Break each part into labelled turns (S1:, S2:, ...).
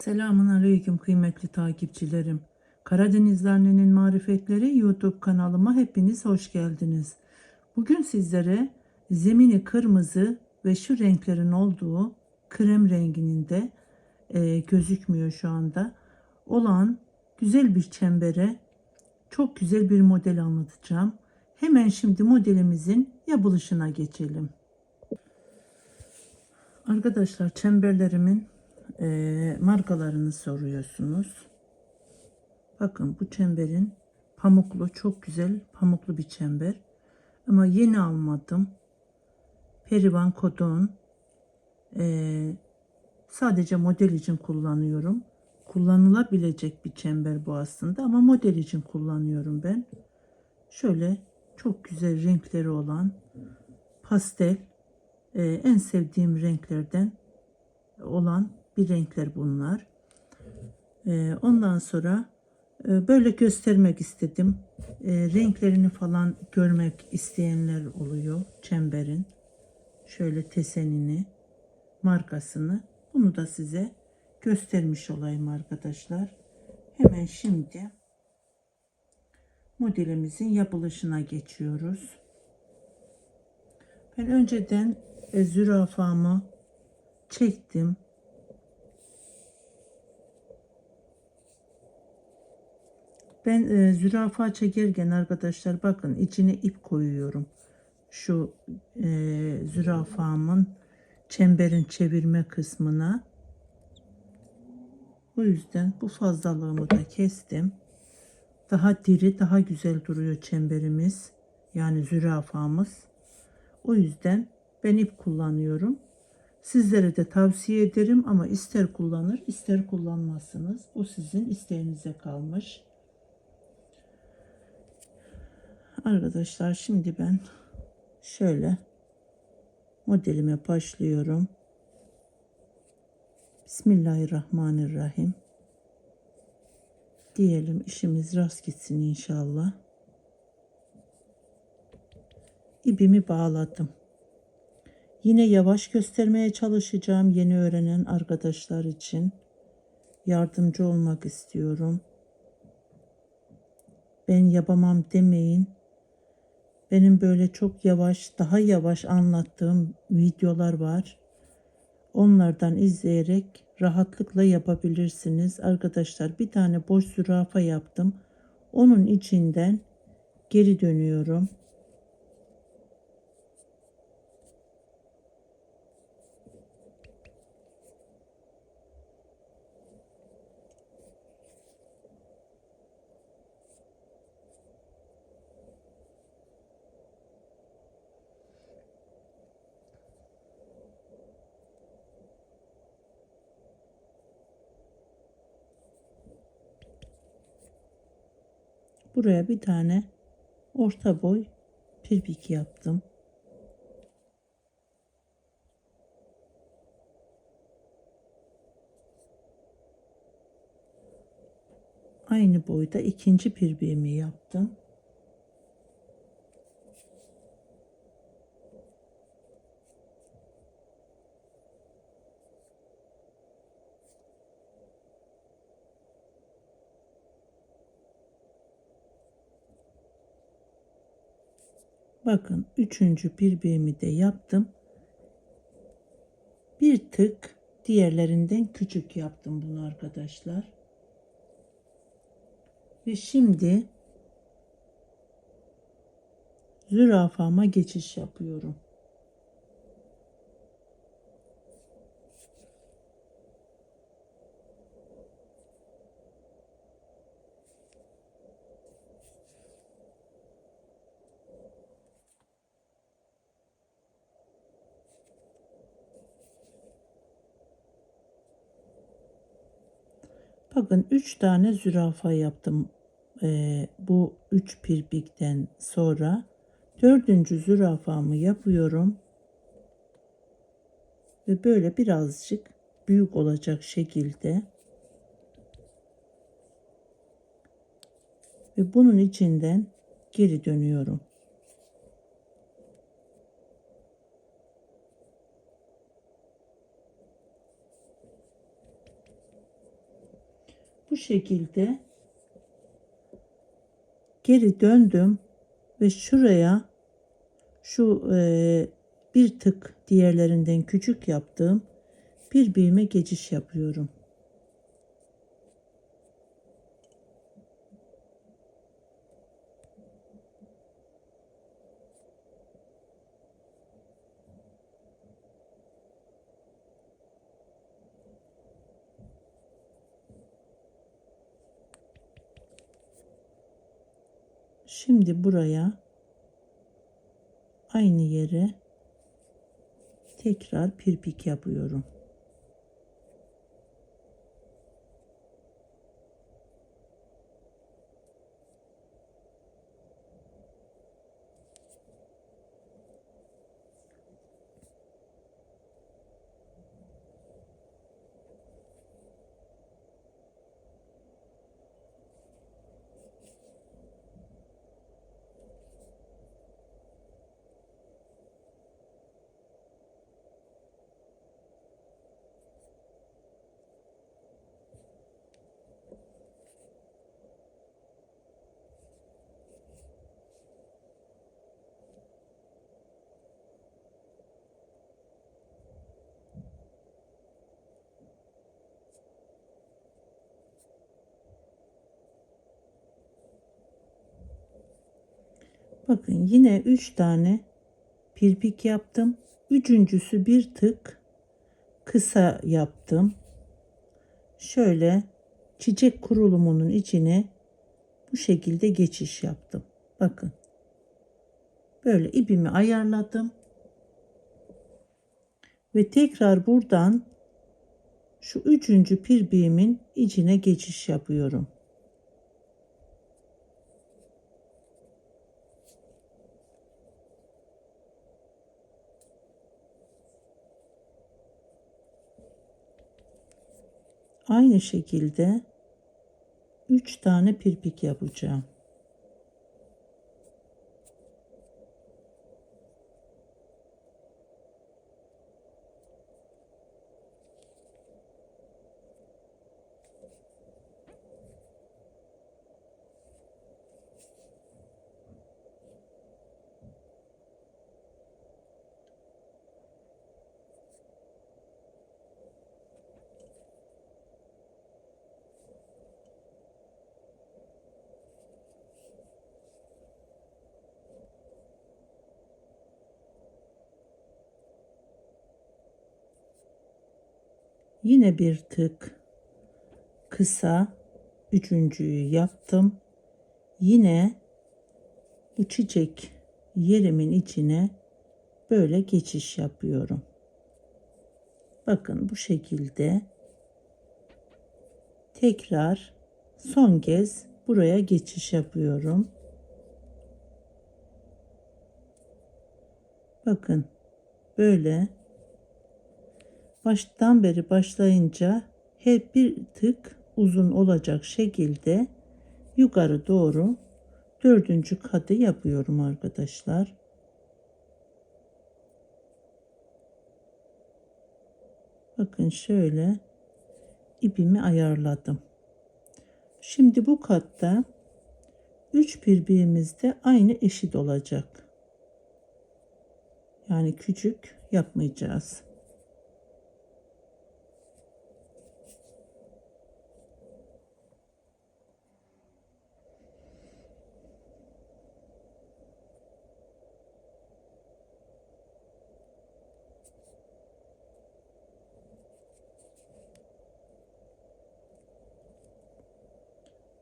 S1: Selamun Aleyküm kıymetli takipçilerim. Karadeniz Annenin Marifetleri YouTube kanalıma hepiniz hoş geldiniz. Bugün sizlere zemini kırmızı ve şu renklerin olduğu krem renginin de e, gözükmüyor şu anda olan güzel bir çembere çok güzel bir model anlatacağım. Hemen şimdi modelimizin yapılışına geçelim. Arkadaşlar çemberlerimin e, markalarını soruyorsunuz. Bakın bu çemberin pamuklu çok güzel pamuklu bir çember. Ama yeni almadım. Perivan Kodon. E, sadece model için kullanıyorum. Kullanılabilecek bir çember bu aslında ama model için kullanıyorum ben. Şöyle çok güzel renkleri olan pastel e, en sevdiğim renklerden olan bir renkler bunlar. E, ondan sonra e, böyle göstermek istedim. E, renklerini falan görmek isteyenler oluyor çemberin. Şöyle tesenini, markasını. Bunu da size göstermiş olayım arkadaşlar. Hemen şimdi modelimizin yapılışına geçiyoruz. Ben önceden e, zürafamı çektim. Ben e, zürafa çekerken arkadaşlar bakın içine ip koyuyorum. Şu e, zürafamın çemberin çevirme kısmına. O yüzden bu fazlalığımı da kestim. Daha diri, daha güzel duruyor çemberimiz. Yani zürafamız. O yüzden ben ip kullanıyorum. Sizlere de tavsiye ederim ama ister kullanır ister kullanmazsınız. Bu sizin isteğinize kalmış. Arkadaşlar şimdi ben şöyle modelime başlıyorum. Bismillahirrahmanirrahim. Diyelim işimiz rast gitsin inşallah. İpimi bağladım. Yine yavaş göstermeye çalışacağım yeni öğrenen arkadaşlar için. Yardımcı olmak istiyorum. Ben yapamam demeyin. Benim böyle çok yavaş, daha yavaş anlattığım videolar var. Onlardan izleyerek rahatlıkla yapabilirsiniz. Arkadaşlar bir tane boş zürafa yaptım. Onun içinden geri dönüyorum. Buraya bir tane orta boy pirpik yaptım. Aynı boyda ikinci pirpiğimi yaptım. Bakın üçüncü birbirimi de yaptım. Bir tık diğerlerinden küçük yaptım bunu arkadaşlar. Ve şimdi zürafama geçiş yapıyorum. Bakın 3 tane zürafa yaptım. Ee, bu 3 pirpikten sonra dördüncü zürafamı yapıyorum. Ve böyle birazcık büyük olacak şekilde ve bunun içinden geri dönüyorum. Bu şekilde geri döndüm ve şuraya şu e, bir tık diğerlerinden küçük yaptığım bir büyüme geçiş yapıyorum. Şimdi buraya aynı yere tekrar pirpik yapıyorum. Bakın yine 3 tane pirpik yaptım. Üçüncüsü bir tık kısa yaptım. Şöyle çiçek kurulumunun içine bu şekilde geçiş yaptım. Bakın. Böyle ipimi ayarladım. Ve tekrar buradan şu üçüncü pirpiğimin içine geçiş yapıyorum. Aynı şekilde 3 tane pirpik yapacağım. Yine bir tık kısa üçüncüyü yaptım. Yine bu çiçek yerimin içine böyle geçiş yapıyorum. Bakın bu şekilde tekrar son kez buraya geçiş yapıyorum. Bakın böyle baştan beri başlayınca hep bir tık uzun olacak şekilde yukarı doğru dördüncü katı yapıyorum arkadaşlar. Bakın şöyle ipimi ayarladım. Şimdi bu katta 3 birbirimiz de aynı eşit olacak. Yani küçük yapmayacağız.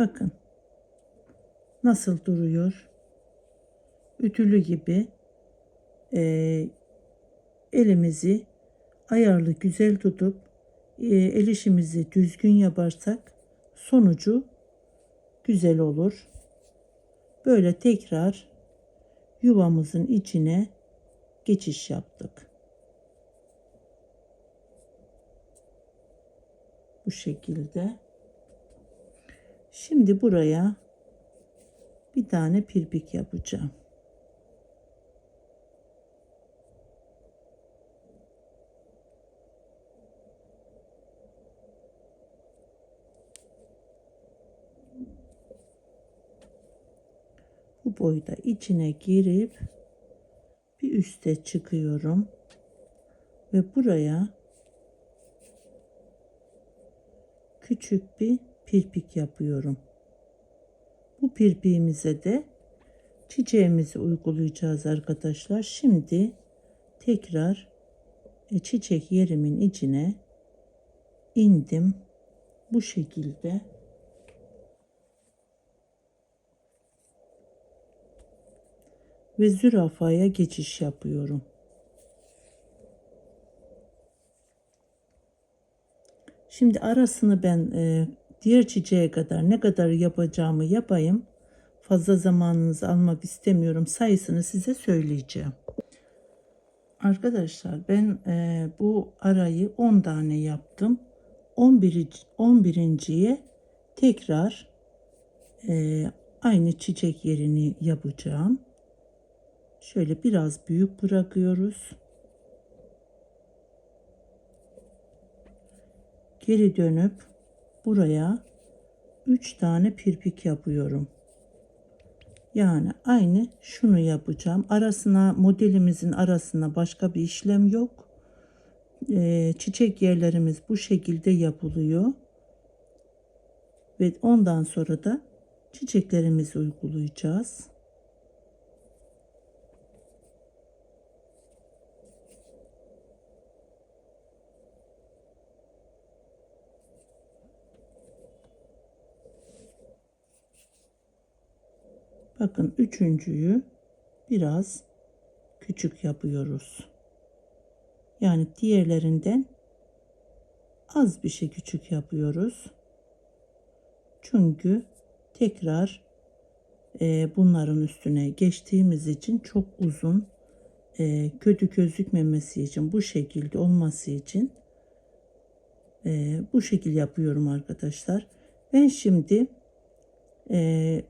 S1: Bakın nasıl duruyor. Ütülü gibi e, elimizi ayarlı güzel tutup e, el işimizi düzgün yaparsak sonucu güzel olur. Böyle tekrar yuvamızın içine geçiş yaptık. Bu şekilde. Şimdi buraya bir tane pirpik yapacağım. Bu boyda içine girip bir üste çıkıyorum ve buraya küçük bir pirpik yapıyorum. Bu pirpiğimize de çiçeğimizi uygulayacağız arkadaşlar. Şimdi tekrar e, çiçek yerimin içine indim. Bu şekilde ve zürafaya geçiş yapıyorum. Şimdi arasını ben e, diğer çiçeğe kadar ne kadar yapacağımı yapayım. Fazla zamanınızı almak istemiyorum. Sayısını size söyleyeceğim. Arkadaşlar ben e, bu arayı 10 tane yaptım. 11. 11.ye tekrar e, aynı çiçek yerini yapacağım. Şöyle biraz büyük bırakıyoruz. Geri dönüp buraya 3 tane pirpik yapıyorum. Yani aynı şunu yapacağım. Arasına modelimizin arasına başka bir işlem yok. Ee, çiçek yerlerimiz bu şekilde yapılıyor. Ve ondan sonra da çiçeklerimizi uygulayacağız. Bakın üçüncüyü biraz küçük yapıyoruz. Yani diğerlerinden az bir şey küçük yapıyoruz. Çünkü tekrar e, bunların üstüne geçtiğimiz için çok uzun e, kötü gözükmemesi için bu şekilde olması için e, bu şekil yapıyorum arkadaşlar. Ben şimdi e,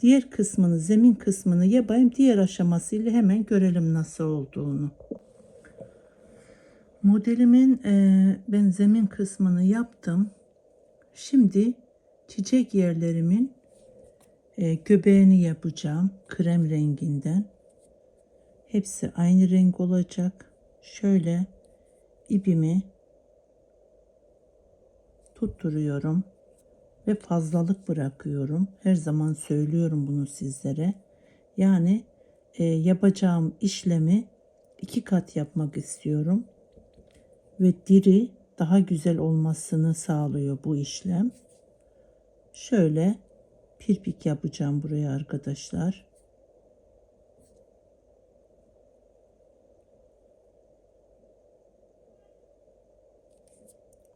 S1: diğer kısmını zemin kısmını yapayım diğer aşamasıyla hemen görelim nasıl olduğunu. Modelimin e, ben zemin kısmını yaptım. Şimdi çiçek yerlerimin e, göbeğini yapacağım krem renginden. Hepsi aynı renk olacak. Şöyle ipimi tutturuyorum ve fazlalık bırakıyorum. Her zaman söylüyorum bunu sizlere. Yani e, yapacağım işlemi iki kat yapmak istiyorum ve diri daha güzel olmasını sağlıyor bu işlem. Şöyle pirpik yapacağım buraya arkadaşlar.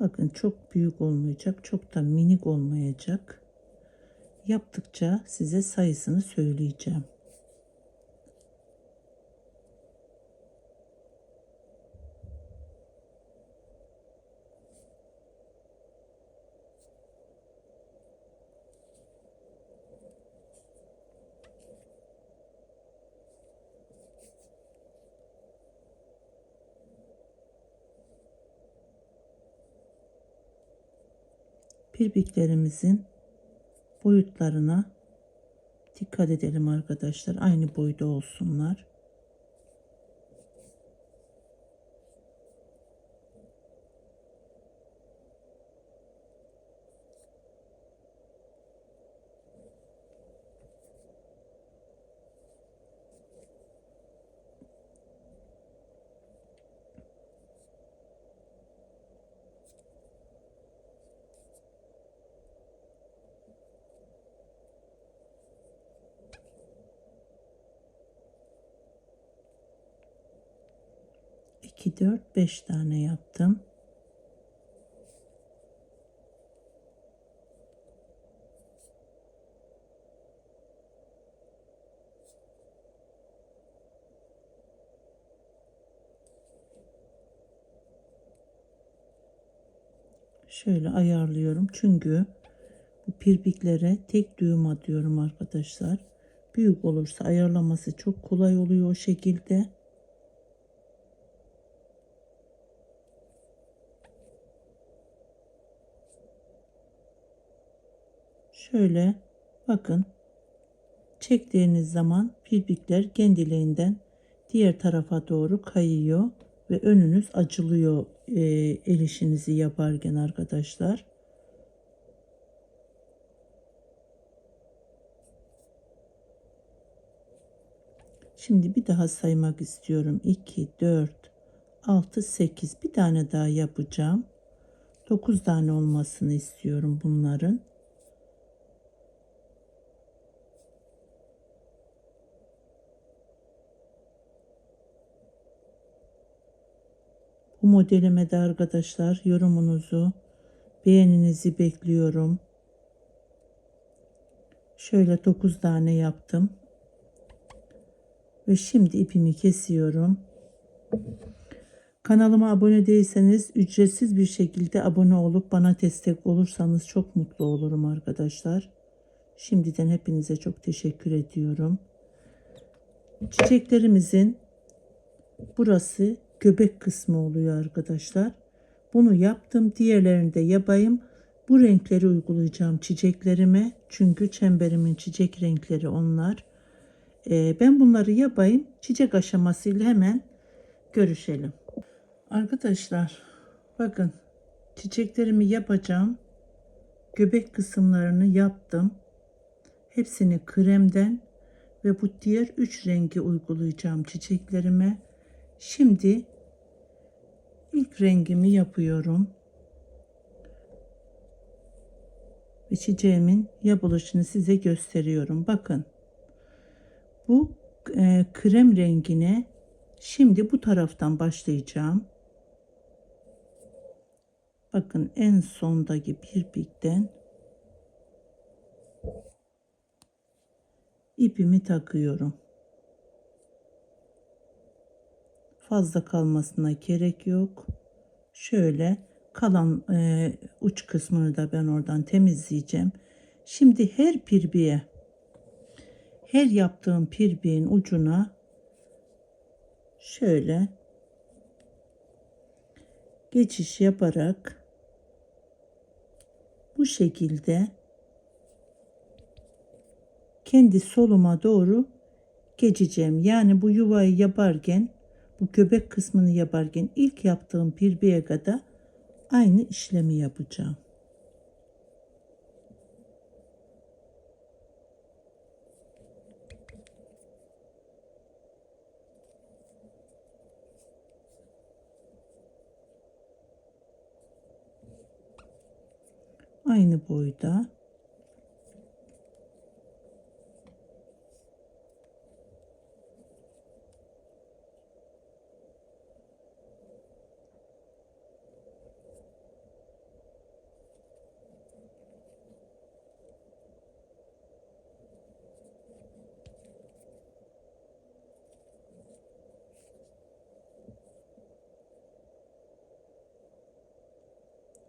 S1: Bakın çok büyük olmayacak, çok da minik olmayacak. Yaptıkça size sayısını söyleyeceğim. Pirpiklerimizin boyutlarına dikkat edelim arkadaşlar. Aynı boyda olsunlar. İki, dört, beş tane yaptım. Şöyle ayarlıyorum. Çünkü bu pirpiklere tek düğüm atıyorum arkadaşlar. Büyük olursa ayarlaması çok kolay oluyor o şekilde. Şöyle bakın çektiğiniz zaman pirpikler kendiliğinden diğer tarafa doğru kayıyor ve önünüz açılıyor e, el işinizi yaparken arkadaşlar. Şimdi bir daha saymak istiyorum. 2, 4, 6, 8. Bir tane daha yapacağım. 9 tane olmasını istiyorum bunların. Bu modelime de arkadaşlar yorumunuzu, beğeninizi bekliyorum. Şöyle 9 tane yaptım. Ve şimdi ipimi kesiyorum. Kanalıma abone değilseniz ücretsiz bir şekilde abone olup bana destek olursanız çok mutlu olurum arkadaşlar. Şimdiden hepinize çok teşekkür ediyorum. Çiçeklerimizin burası göbek kısmı oluyor arkadaşlar. Bunu yaptım. Diğerlerini de yapayım. Bu renkleri uygulayacağım çiçeklerime. Çünkü çemberimin çiçek renkleri onlar. Ee, ben bunları yapayım. Çiçek aşamasıyla hemen görüşelim. Arkadaşlar bakın çiçeklerimi yapacağım. Göbek kısımlarını yaptım. Hepsini kremden ve bu diğer üç rengi uygulayacağım çiçeklerime. Şimdi ilk rengimi yapıyorum. Ve çiçeğimin yapılışını size gösteriyorum. Bakın. Bu e, krem rengine şimdi bu taraftan başlayacağım. Bakın en sondaki pirpikten ipimi takıyorum. Fazla kalmasına gerek yok. Şöyle kalan e, uç kısmını da ben oradan temizleyeceğim. Şimdi her pirbiye her yaptığım pirbiğin ucuna şöyle geçiş yaparak bu şekilde kendi soluma doğru geçeceğim. Yani bu yuvayı yaparken bu göbek kısmını yaparken ilk yaptığım pirbiye kadar aynı işlemi yapacağım. Aynı boyda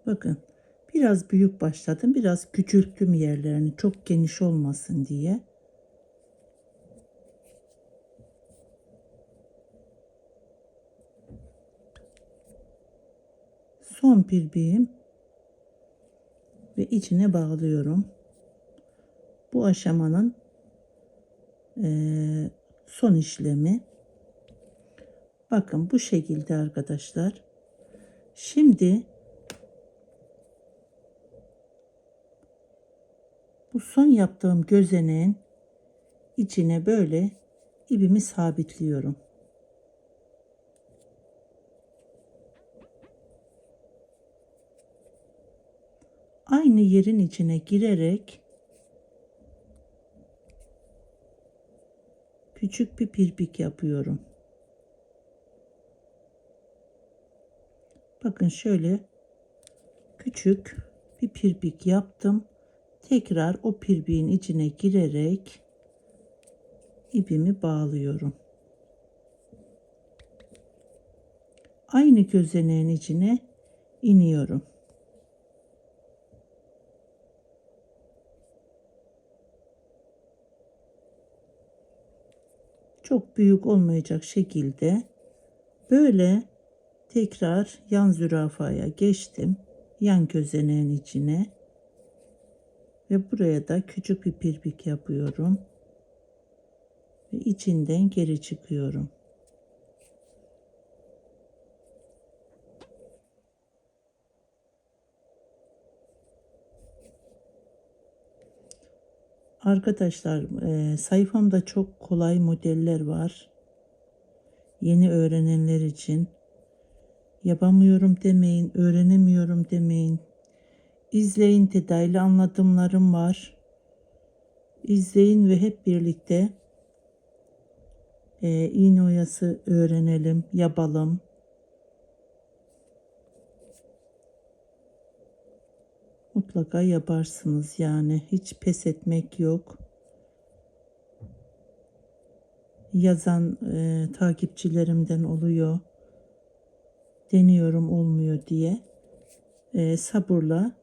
S1: Bakın biraz büyük başladım. Biraz küçülttüm yerlerini çok geniş olmasın diye. Son pirbiğim ve içine bağlıyorum. Bu aşamanın eee, son işlemi. Bakın bu şekilde arkadaşlar. Şimdi son yaptığım gözeneğin içine böyle ipimi sabitliyorum. Aynı yerin içine girerek küçük bir pirpik yapıyorum. Bakın şöyle küçük bir pirpik yaptım. Tekrar o pirpiğin içine girerek ipimi bağlıyorum. Aynı gözeneğin içine iniyorum. Çok büyük olmayacak şekilde böyle tekrar yan zürafaya geçtim. Yan gözeneğin içine ve buraya da küçük bir pirpik yapıyorum. ve içinden geri çıkıyorum. Arkadaşlar e, sayfamda çok kolay modeller var. Yeni öğrenenler için. Yapamıyorum demeyin, öğrenemiyorum demeyin. İzleyin detaylı anlatımlarım var. İzleyin ve hep birlikte e, iğne öğrenelim, yapalım. Mutlaka yaparsınız yani hiç pes etmek yok. Yazan e, takipçilerimden oluyor. Deniyorum olmuyor diye. E, sabırla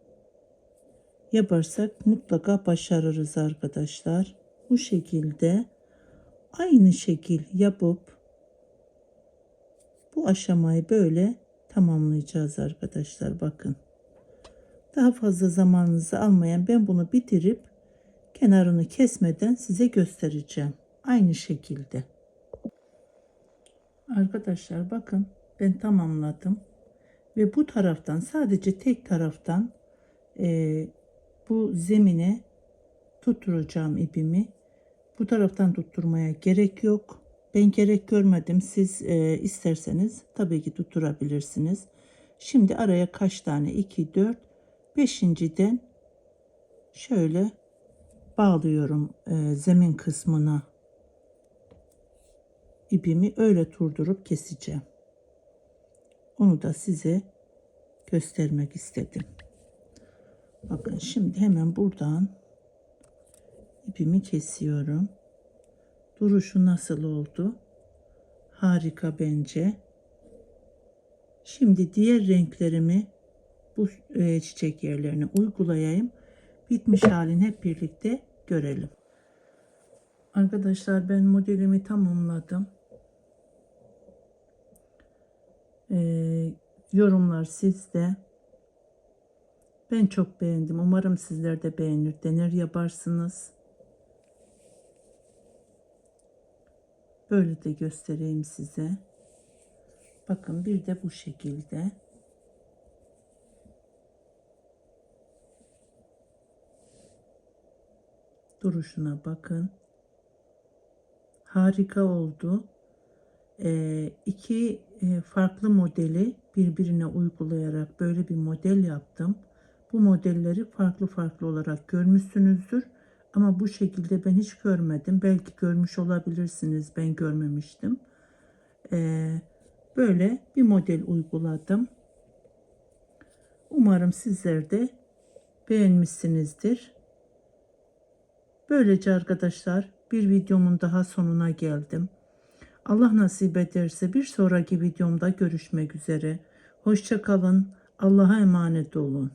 S1: yaparsak mutlaka başarırız arkadaşlar. Bu şekilde aynı şekil yapıp bu aşamayı böyle tamamlayacağız arkadaşlar bakın. Daha fazla zamanınızı almayan ben bunu bitirip kenarını kesmeden size göstereceğim. Aynı şekilde. Arkadaşlar bakın ben tamamladım. Ve bu taraftan sadece tek taraftan e, bu zemine tutturacağım ipimi. Bu taraftan tutturmaya gerek yok. Ben gerek görmedim. Siz e, isterseniz tabii ki tutturabilirsiniz. Şimdi araya kaç tane? 2, 4, Beşinciden şöyle bağlıyorum e, zemin kısmına ipimi öyle turdurup keseceğim. Onu da size göstermek istedim. Bakın şimdi hemen buradan ipimi kesiyorum. Duruşu nasıl oldu? Harika bence. Şimdi diğer renklerimi bu e, çiçek yerlerine uygulayayım. Bitmiş halini hep birlikte görelim. Arkadaşlar ben modelimi tamamladım. E, yorumlar sizde. Ben çok beğendim. Umarım sizler de beğenir. Dener yaparsınız. Böyle de göstereyim size. Bakın bir de bu şekilde. duruşuna bakın. Harika oldu. Ee, iki e, farklı modeli birbirine uygulayarak böyle bir model yaptım. Bu modelleri farklı farklı olarak görmüşsünüzdür. Ama bu şekilde ben hiç görmedim. Belki görmüş olabilirsiniz. Ben görmemiştim. Ee, böyle bir model uyguladım. Umarım sizler de beğenmişsinizdir. Böylece arkadaşlar bir videomun daha sonuna geldim. Allah nasip ederse bir sonraki videomda görüşmek üzere. Hoşçakalın. Allah'a emanet olun.